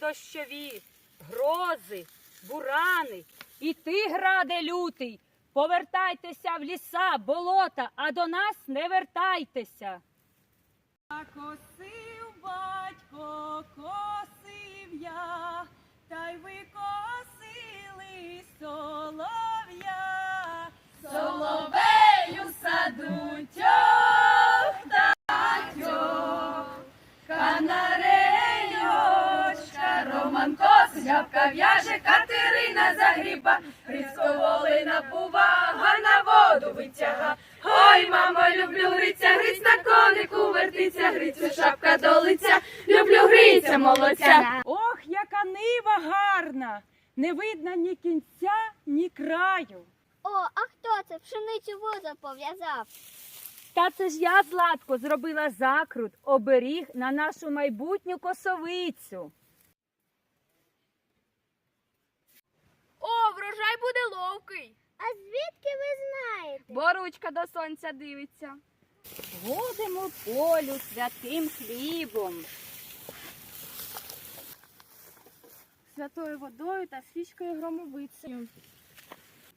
дощові, грози, бурани. І ти, граде лютий, повертайтеся в ліса, болота, а до нас не вертайтеся. Косив батько, косив я, та й ви косили солов'я. Роман в'яже, Катерина загріба, Грицько волина повага на воду витяга. Ой, мамо, люблю Гриця, Гриць на конику вертиться, Грицю шапка до лиця, люблю Гриця молодця. Ох, яка нива гарна! Не видно ні кінця, ні краю. О, а хто це? Пшеницю воза пов'язав. Та це ж я, Златко, зробила закрут, оберіг на нашу майбутню косовицю. О, врожай буде А звідки ви знаєте? бо ручка до сонця дивиться. Годимо полю святим хлібом. Святою водою та свічкою громовицею.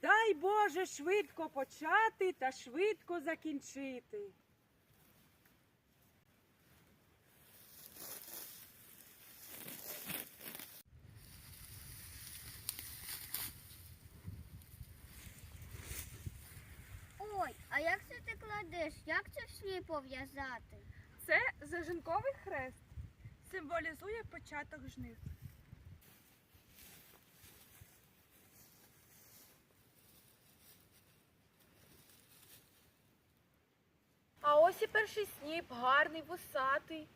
Дай Боже швидко почати та швидко закінчити. Ой, а як це ти кладеш? Як це в пов'язати? Це зажинковий хрест. Символізує початок жнив. А ось і перший сніп, гарний, вусатий.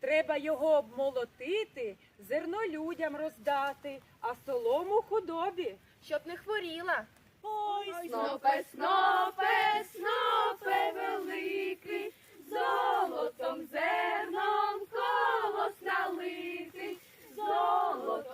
Треба його обмолотити, зерно людям роздати, а солому худобі. Щоб не хворіла. Ой, Снопе, снопе, снопе. великий, золотом зерном колос налитий, золотом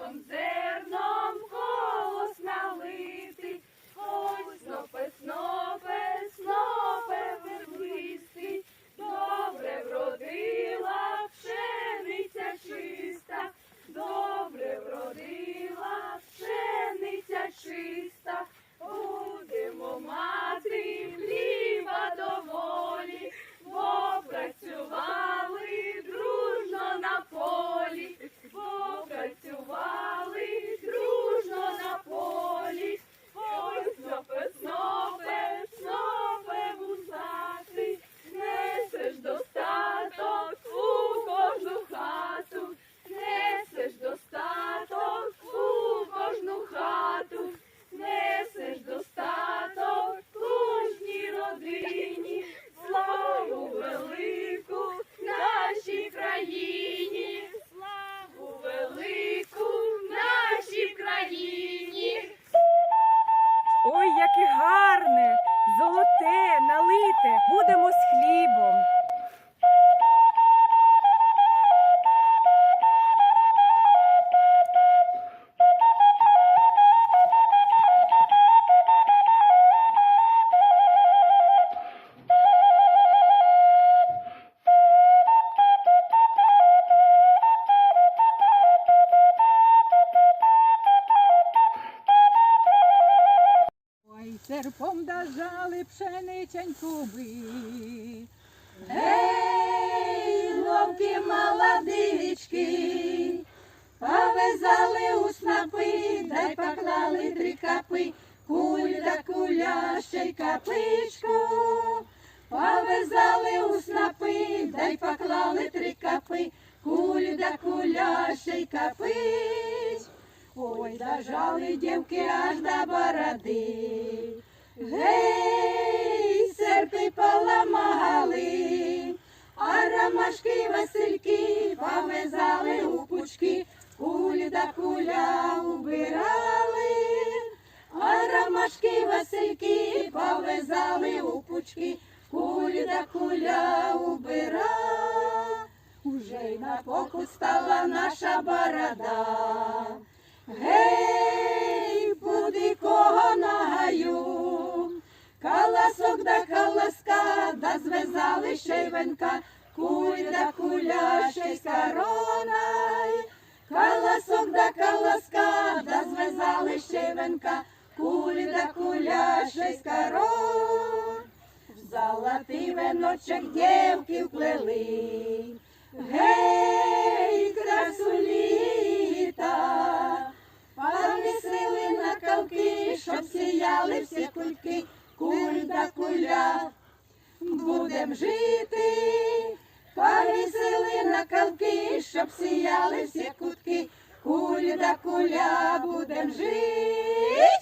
серпом дажали пшениченьку би. Ей, ловкі молодички, повязали у снопи, дай поклали три капи, куль да куля, ще й капличку. Повязали у снопи, дай поклали три капи, куль да куля, ще й капись. Ой, дожали дівки аж до бороди. Гей, серпи поламали, а ромашки васильки повязали у пучки, кулі да куля убирали, а ромашки васильки повязали у пучки, кулі да куля убира. Уже й на поку стала наша борода. Гей, буди кого нагаю, Каласок да каласка, да зв'язали шейвенка, куль да куля, ще й корона, Каласок да колоска, да зв'язали щебенка, кулі да куля, корон. В золотий веночок дівки вплели. Гей, сіяли всі кульки, куль да куля. Будем жити, повісили на калки, щоб сіяли всі кутки, куль да куля, будем жити.